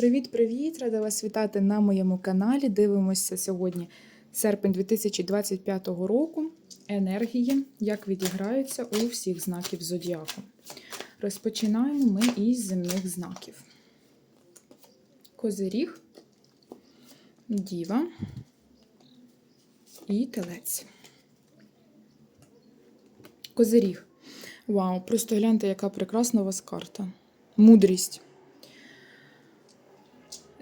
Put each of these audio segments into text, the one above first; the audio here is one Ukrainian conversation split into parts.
Привіт-привіт! Рада вас вітати на моєму каналі. Дивимося сьогодні серпень 2025 року. Енергії, як відіграються у всіх знаків зодіаку. Розпочинаємо ми із земних знаків. Козиріг, Діва і Телець. Козиріг. Вау, просто гляньте, яка прекрасна у вас карта. Мудрість.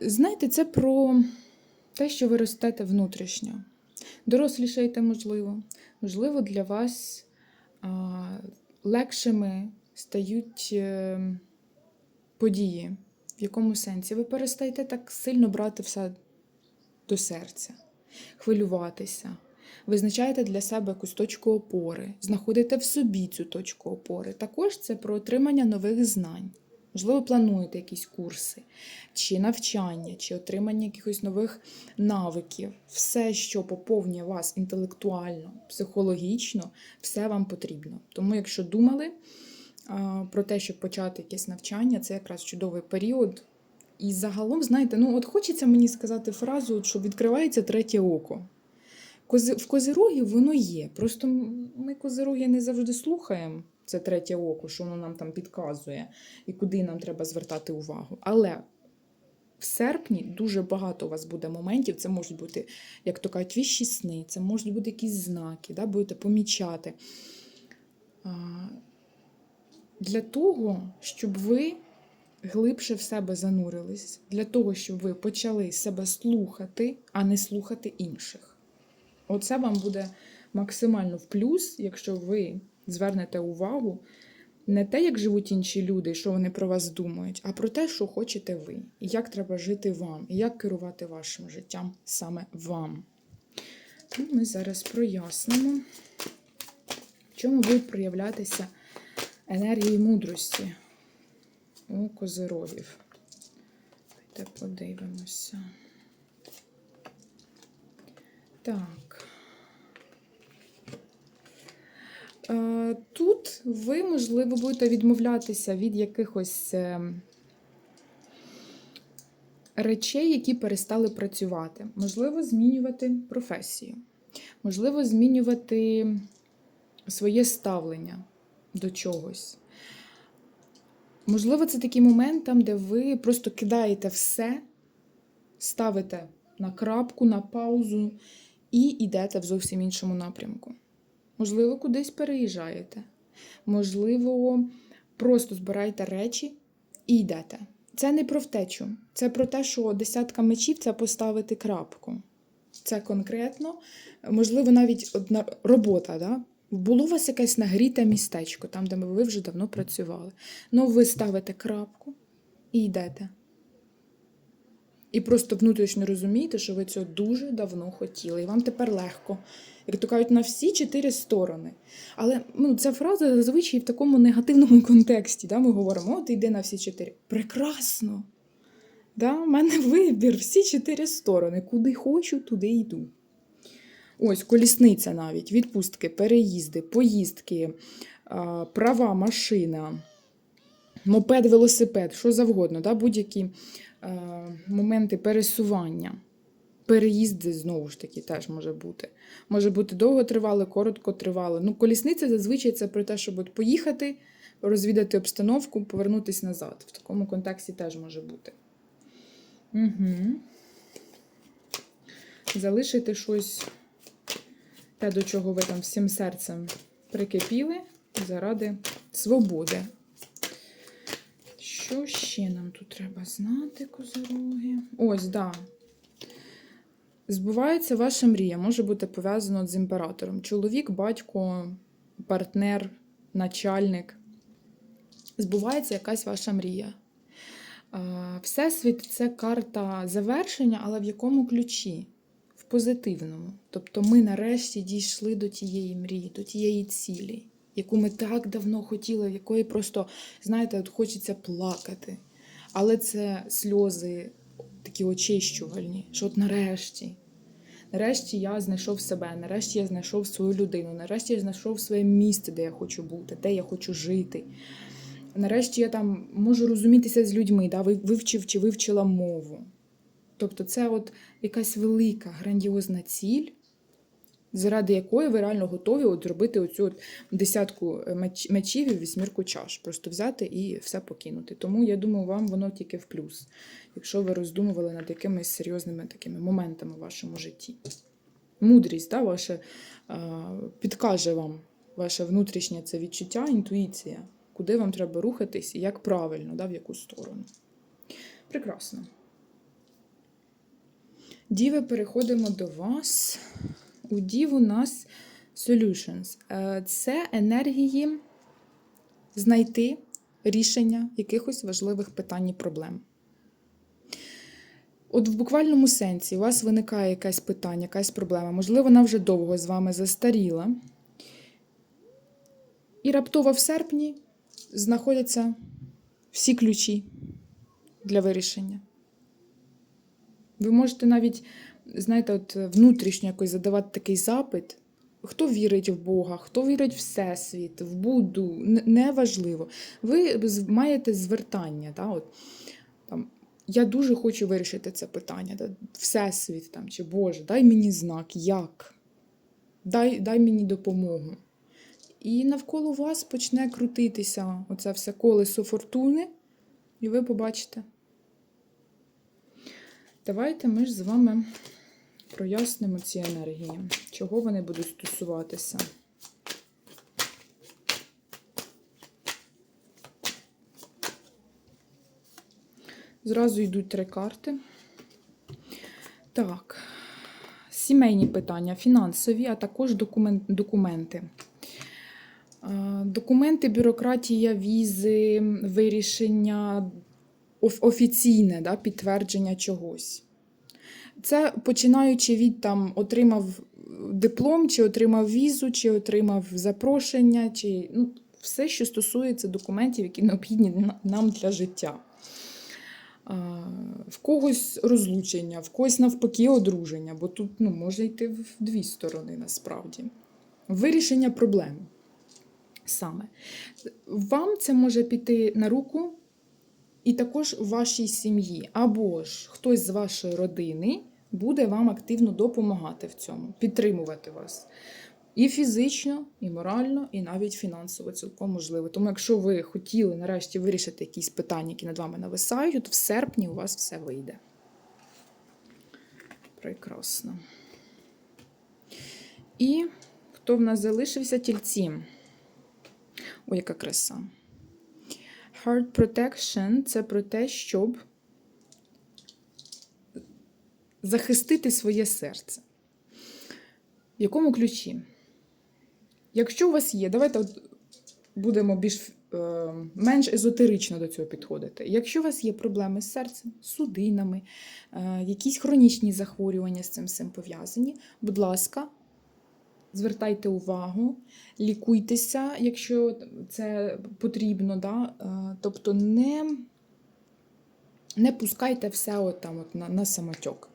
Знаєте, це про те, що ви ростете внутрішньо. Дорослішаєте, можливо. Можливо, для вас а, легшими стають е, події. В якому сенсі? Ви перестаєте так сильно брати все до серця, хвилюватися. Визначаєте для себе якусь точку опори, знаходите в собі цю точку опори. Також це про отримання нових знань. Можливо, плануєте якісь курси, чи навчання, чи отримання якихось нових навиків. Все, що поповнює вас інтелектуально, психологічно, все вам потрібно. Тому, якщо думали про те, щоб почати якесь навчання, це якраз чудовий період. І загалом, знаєте, ну от хочеться мені сказати фразу, що відкривається третє око. В козирогі воно є. Просто ми козироги не завжди слухаємо це третє око, що воно нам там підказує і куди нам треба звертати увагу. Але в серпні дуже багато у вас буде моментів. Це можуть бути, як то кажуть, віщі сни, це можуть бути якісь знаки, да, будете помічати. Для того, щоб ви глибше в себе занурились, для того, щоб ви почали себе слухати, а не слухати інших. Оце вам буде максимально в плюс, якщо ви звернете увагу не те, як живуть інші люди, що вони про вас думають, а про те, що хочете ви, і як треба жити вам, і як керувати вашим життям саме вам. Ну, Ми зараз прояснимо, в чому будуть проявлятися енергії мудрості у козирогів. Давайте подивимося. Так. Е, Тут ви, можливо, будете відмовлятися від якихось е, речей, які перестали працювати. Можливо, змінювати професію, можливо, змінювати своє ставлення до чогось. Можливо, це такий момент, там, де ви просто кидаєте все, ставите на крапку, на паузу і йдете в зовсім іншому напрямку. Можливо, кудись переїжджаєте. Можливо, просто збираєте речі і йдете. Це не про втечу. Це про те, що десятка мечів це поставити крапку. Це конкретно, можливо, навіть одна робота. Да? Було у вас якесь нагріте містечко, там, де ви вже давно працювали. Ну, ви ставите крапку і йдете. І просто внутрішньо розумієте, що ви цього дуже давно хотіли, і вам тепер легко. Як то кажуть, на всі чотири сторони. Але ну, ця фраза зазвичай в такому негативному контексті. Да? Ми говоримо, от йди на всі чотири. Прекрасно! Да? У мене вибір, всі чотири сторони. Куди хочу, туди йду. Ось колісниця навіть, відпустки, переїзди, поїздки, права, машина, мопед, велосипед, що завгодно, да? будь-які моменти пересування. Переїзди знову ж таки теж може бути. Може бути довго тривали, коротко тривали. Ну, колісниця зазвичай це про те, щоб поїхати, розвідати обстановку, повернутися назад. В такому контексті теж може бути. Угу. Залишити щось, те, до чого ви там всім серцем прикипіли, заради свободи. Що ще нам тут треба знати, козороги? Ось. Да. Збувається ваша мрія, може бути пов'язано з імператором. Чоловік, батько, партнер, начальник. Збувається якась ваша мрія. Всесвіт це карта завершення, але в якому ключі? В позитивному. Тобто ми нарешті дійшли до тієї мрії, до тієї цілі, яку ми так давно хотіли, якої просто, знаєте, от хочеться плакати. Але це сльози такі очищувальні, що от нарешті. Нарешті я знайшов себе, нарешті я знайшов свою людину, нарешті я знайшов своє місце, де я хочу бути, де я хочу жити. Нарешті я там можу розумітися з людьми, да? вивчив чи вивчила мову. Тобто це от якась велика, грандіозна ціль, заради якої ви реально готові от зробити оцю от десятку е, мечів і вісьмірку чаш. Просто взяти і все покинути. Тому я думаю, вам воно тільки в плюс, якщо ви роздумували над якимись серйозними такими моментами в вашому житті. Мудрість да, ваша, е, підкаже вам ваше внутрішнє це відчуття, інтуїція, куди вам треба рухатись і як правильно, да, в яку сторону. Прекрасно. Діви, переходимо до вас. У Дів у нас Solutions. Е, Це енергії знайти рішення якихось важливих питань і проблем. От в буквальному сенсі у вас виникає якесь питання, якась проблема. Можливо, вона вже довго з вами застаріла. І раптово в серпні знаходяться всі ключі для вирішення. Ви можете навіть, знаєте, от внутрішньо якось задавати такий запит. Хто вірить в Бога, хто вірить в Всесвіт, в Будду, неважливо. Ви маєте звертання. Да? От, там, я дуже хочу вирішити це питання. Да? Всесвіт там, чи Боже, дай мені знак, як? Дай, дай мені допомогу. І навколо вас почне крутитися оце все колесо фортуни, і ви побачите. Давайте ми ж з вами прояснимо ці енергії, чого вони будуть стосуватися. Зразу йдуть три карти. Так, сімейні питання, фінансові, а також документи. Е, Документи, бюрократія, візи, вирішення офіційне да, підтвердження чогось. Це починаючи від там отримав диплом, чи отримав візу, чи отримав запрошення, чи ну, все, що стосується документів, які необхідні нам для життя. В когось розлучення, в когось навпаки одруження, бо тут ну, може йти в дві сторони насправді. Вирішення проблем саме. Вам це може піти на руку і також в вашій сім'ї, або ж хтось з вашої родини буде вам активно допомагати в цьому, підтримувати вас. І фізично, і морально, і навіть фінансово цілком можливо. Тому, якщо ви хотіли нарешті вирішити якісь питання, які над вами нависають, то в серпні у вас все вийде. Прекрасно. І хто в нас залишився? Тільці. Ой, яка краса. Heart Protection це про те, щоб захистити своє серце. В якому ключі? Якщо у вас є, давайте от будемо більш е, менш езотерично до цього підходити. Якщо у вас є проблеми з серцем, судинами, е, якісь хронічні захворювання з цим всім пов'язані, будь ласка, звертайте увагу, лікуйтеся, якщо це потрібно. Да? Е, Тобто не, не пускайте все от там от на, на самотьок.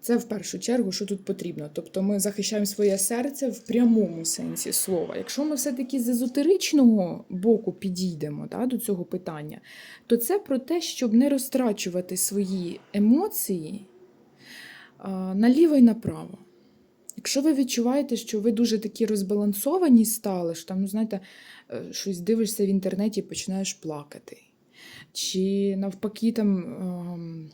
Це в першу чергу, що тут потрібно. Тобто ми захищаємо своє серце в прямому сенсі слова. Якщо ми все-таки з езотеричного боку підійдемо да, до цього питання, то це про те, щоб не розтрачувати свої емоції а, наліво і направо. Якщо ви відчуваєте, що ви дуже такі розбалансовані стали, що там, ну знаєте, е, щось дивишся в інтернеті і починаєш плакати. Чи навпаки, там ем,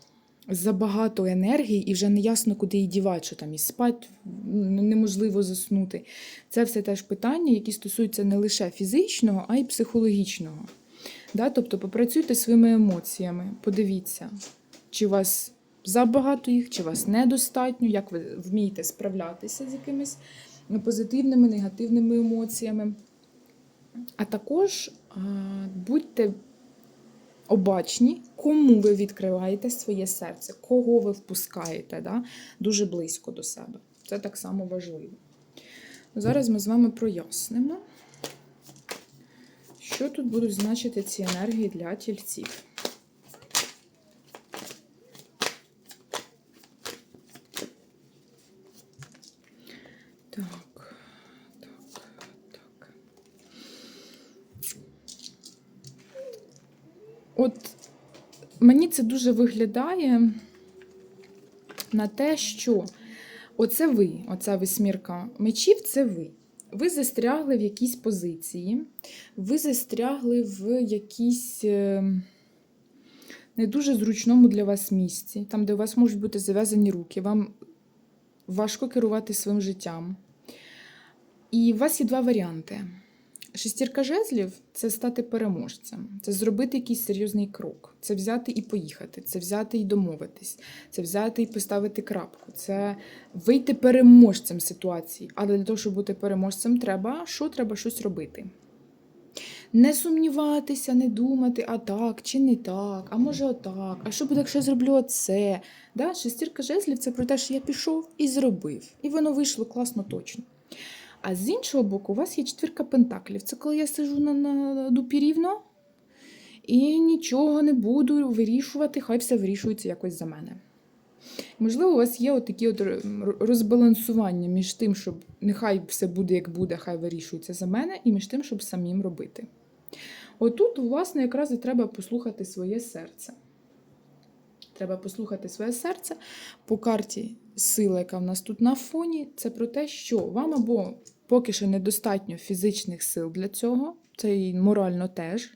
забагато енергії, і вже не ясно, куди її дівати, що там і спати ну, неможливо заснути. Це все теж питання, які стосуються не лише фізичного, а й психологічного. Да? Тобто попрацюйте своїми емоціями, подивіться, чи у вас забагато їх, чи вас недостатньо, як ви вмієте справлятися з якимись позитивними, негативними емоціями. А також будьте обачні, кому ви відкриваєте своє серце, кого ви впускаєте да? дуже близько до себе. Це так само важливо. Зараз ми з вами прояснимо, що тут будуть значити ці енергії для тільців. Так, так, так. От мені це дуже виглядає на те, що оце ви, оця висмірка мечів, це ви. Ви застрягли в якійсь позиції, ви застрягли в якійсь е, не дуже зручному для вас місці, там, де у вас можуть бути зав'язані руки, вам важко керувати своїм життям. І у вас є два варіанти. Шестірка жезлів це стати переможцем, це зробити якийсь серйозний крок, це взяти і поїхати, це взяти і домовитись, це взяти і поставити крапку, це вийти переможцем ситуації. Але для того, щоб бути переможцем, треба що? Треба щось робити. Не сумніватися, не думати, а так чи не так, а може отак, а що буде, якщо я зроблю оце. Да? Шестірка жезлів це про те, що я пішов і зробив. І воно вийшло класно точно. А з іншого боку, у вас є четвірка пентаклів. Це коли я сижу на, на дупі рівно і нічого не буду вирішувати, хай все вирішується якось за мене. Можливо, у вас є от такі от розбалансування між тим, щоб нехай все буде як буде, хай вирішується за мене, і між тим, щоб самим робити. Отут, власне, якраз і треба послухати своє серце. Треба послухати своє серце. По карті сила, яка в нас тут на фоні, це про те, що вам або поки що недостатньо фізичних сил для цього, це і морально теж.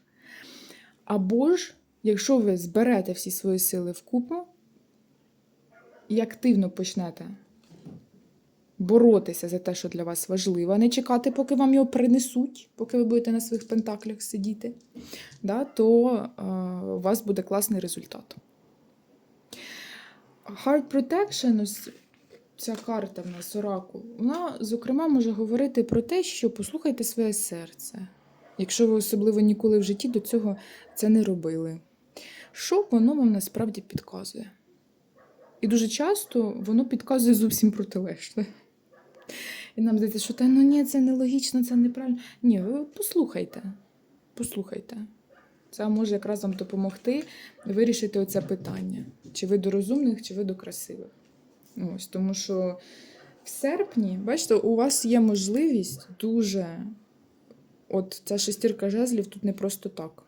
Або ж, якщо ви зберете всі свої сили вкупу і активно почнете боротися за те, що для вас важливо, не чекати, поки вам його принесуть, поки ви будете на своїх пентаклях сидіти, да, то е, у вас буде класний результат. Heart Protection, ця карта в нас оракул, вона, зокрема, може говорити про те, що послухайте своє серце. Якщо ви особливо ніколи в житті до цього це не робили. Що воно вам насправді підказує? І дуже часто воно підказує зовсім протилежне. І нам здається, що та ну ні, це нелогічно, це неправильно. Ні, ви послухайте. Послухайте. Це може якраз вам допомогти вирішити оце питання. Чи ви до розумних, чи ви до красивих. Ось, тому що в серпні, бачите, у вас є можливість дуже. От ця шестірка жезлів тут не просто так.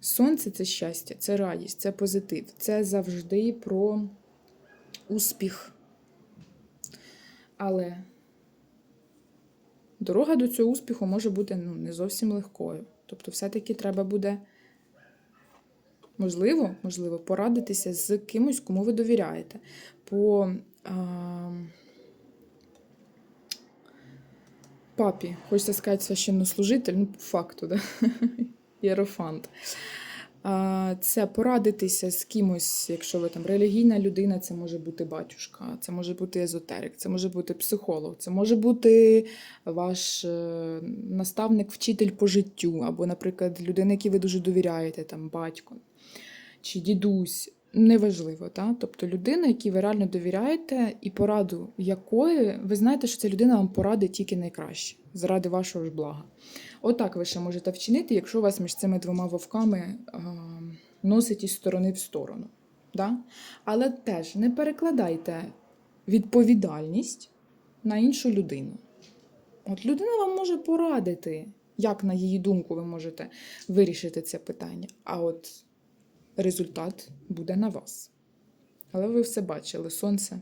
Сонце це щастя, це радість, це позитив. Це завжди про успіх. Але дорога до цього успіху може бути ну, не зовсім легкою. Тобто, все-таки треба буде, можливо, можливо, порадитися з кимось, кому ви довіряєте. По а, папі, хочеться сказати, священнослужитель, ну, по факту, да? єрофант. Це порадитися з кимось, якщо ви там релігійна людина, це може бути батюшка, це може бути езотерик, це може бути психолог, це може бути ваш е, наставник, вчитель по життю, або, наприклад, людина, якій ви дуже довіряєте, там батько чи дідусь. Неважливо, та? тобто людина, якій ви реально довіряєте, і пораду якої ви знаєте, що ця людина вам порадить тільки найкраще, заради вашого ж блага. Отак ви ще можете вчинити, якщо вас між цими двома вовками а, носить із сторони в сторону. Да? Але теж не перекладайте відповідальність на іншу людину. От людина вам може порадити, як, на її думку, ви можете вирішити це питання. А от результат буде на вас. Але ви все бачили, сонце.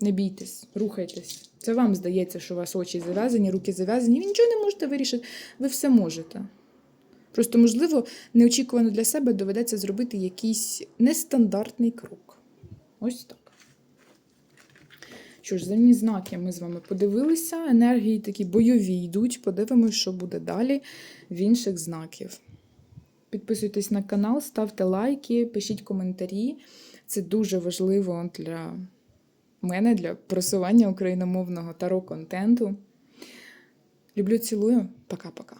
Не бійтесь, рухайтесь. Це вам здається, що у вас очі зав'язані, руки зав'язані. Ви нічого не можете вирішити. Ви все можете. Просто, можливо, неочікувано для себе доведеться зробити якийсь нестандартний крок. Ось так. Що ж, земні знаки ми з вами подивилися. Енергії такі бойові йдуть. Подивимось, що буде далі в інших знаків. Підписуйтесь на канал, ставте лайки, пишіть коментарі. Це дуже важливо для мене, для просування україномовного таро контенту. Люблю, цілую. Пока-пока.